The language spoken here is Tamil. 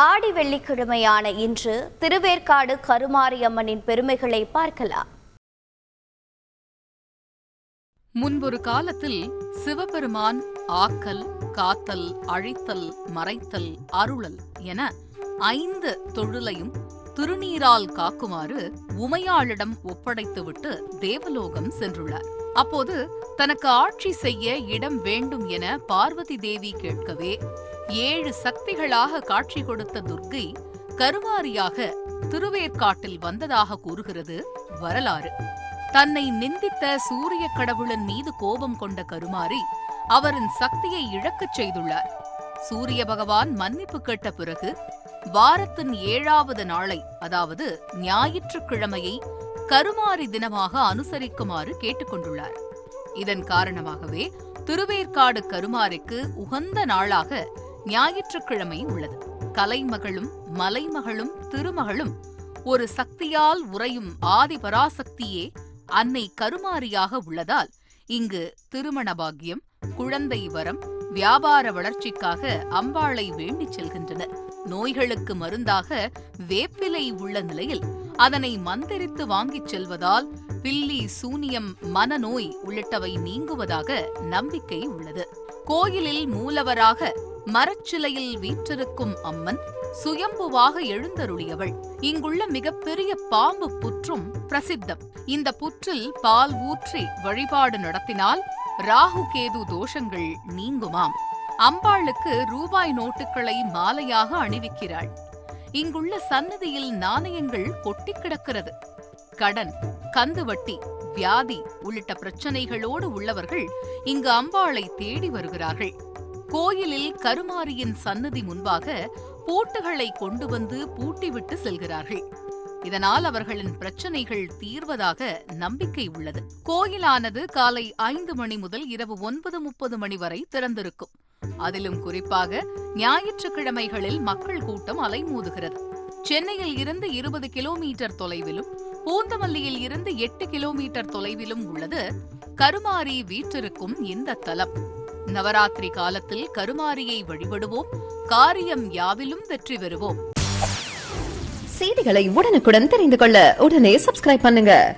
ஆடி வெள்ளிக்கிழமையான இன்று திருவேற்காடு கருமாரியம்மனின் பெருமைகளை பார்க்கலாம். முன்பொரு காலத்தில் சிவபெருமான் ஆக்கல் காத்தல் அழித்தல் மறைத்தல் அருளல் என ஐந்து தொழிலையும் திருநீரால் காக்குமாறு உமையாளிடம் ஒப்படைத்துவிட்டு தேவலோகம் சென்றுள்ளார். அப்போது தனக்கு ஆட்சி செய்ய இடம் வேண்டும் என பார்வதி தேவி கேட்கவே ஏழு சக்திகளாக காட்சி கொடுத்த துர்க்கை கருவாரியாக திருவேற்காட்டில் வந்ததாக கூறுகிறது வரலாறு. தன்னை நிந்தித்த சூரிய கடவுளின் மீது கோபம் கொண்ட கருமாரி அவரின் சக்தியை இழக்கச் செய்துள்ளார். சூரிய பகவான் மன்னிப்பு கேட்ட பிறகு வாரத்தின் ஏழாவது நாளை அதாவது ஞாயிற்றுக்கிழமையை கருமாரி தினமாக அனுசரிக்குமாறு கேட்டுக்கொண்டுள்ளார். இதன் காரணமாகவே திருவேற்காடு கருமாரிக்கு உகந்த நாளாக ஞாயிற்றுக்கிழமை உள்ளது. கலைமகளும் மலைமகளும் திருமகளும் ஒரு சக்தியால் உறையும் ஆதிபராசக்தியே அன்னை கருமாரியாக உள்ளதால் இங்கு திருமண பாக்கியம் குழந்தை வரம் வியாபார வளர்ச்சிக்காக அம்பாளை வேண்டிச் செல்கின்றனர். நோய்களுக்கு மருந்தாக வேப்பிலை உள்ள நிலையில் அதனை மந்திரித்து வாங்கிச் செல்வதால் பில்லி சூனியம் மனநோய் உள்ளிட்டவை நீங்குவதாக நம்பிக்கை உள்ளது. கோயிலில் மூலவராக மரச்சிலையில் வீற்றிருக்கும் அம்மன் சுயம்புவாக எழுந்தருளியவள். இங்குள்ள மிகப்பெரிய பாம்பு புற்றும் பிரசித்தம். இந்த புற்றில் பால் ஊற்றி வழிபாடு நடத்தினால் ராகு கேது தோஷங்கள் நீங்குமாம். அம்பாளுக்கு ரூபாய் நோட்டுகளை மாலையாக அணிவிக்கிறாள். இங்குள்ள சன்னதியில் நாணயங்கள் கொட்டி கிடக்கிறது. கடன் கந்துவட்டி வியாதி உள்ளிட்ட பிரச்சனைகளோடு உள்ளவர்கள் இங்கு அம்பாளை தேடி வருகிறார்கள். கோயிலில் கருமாரியின் சன்னதி முன்பாக பூட்டுகளை கொண்டு வந்து பூட்டிவிட்டு செல்கிறார்கள். இதனால் அவர்களின் பிரச்சனைகள் தீர்வதாக நம்பிக்கை உள்ளது. கோயிலானது காலை ஐந்து மணி முதல் இரவு ஒன்பது முப்பது மணி வரை திறந்திருக்கும். அதிலும் குறிப்பாக ஞாயிற்றுக்கிழமைகளில் மக்கள் கூட்டம் அலைமோதுகிறது. சென்னையில் இருந்து இருபது கிலோமீட்டர் தொலைவிலும் பூந்தமல்லியில் இருந்து எட்டு கிலோமீட்டர் தொலைவிலும் உள்ளது கருமாரி வீற்றிருக்கும் இந்த தலம். நவராத்திரி காலத்தில் கருமாரியை வழிபடுவோம் காரியம் யாவிலும் வெற்றி பெறுவோம். செய்திகளை உடனுக்குடன் தெரிந்து கொள்ள உடனே சப்ஸ்கிரைப் பண்ணுங்க.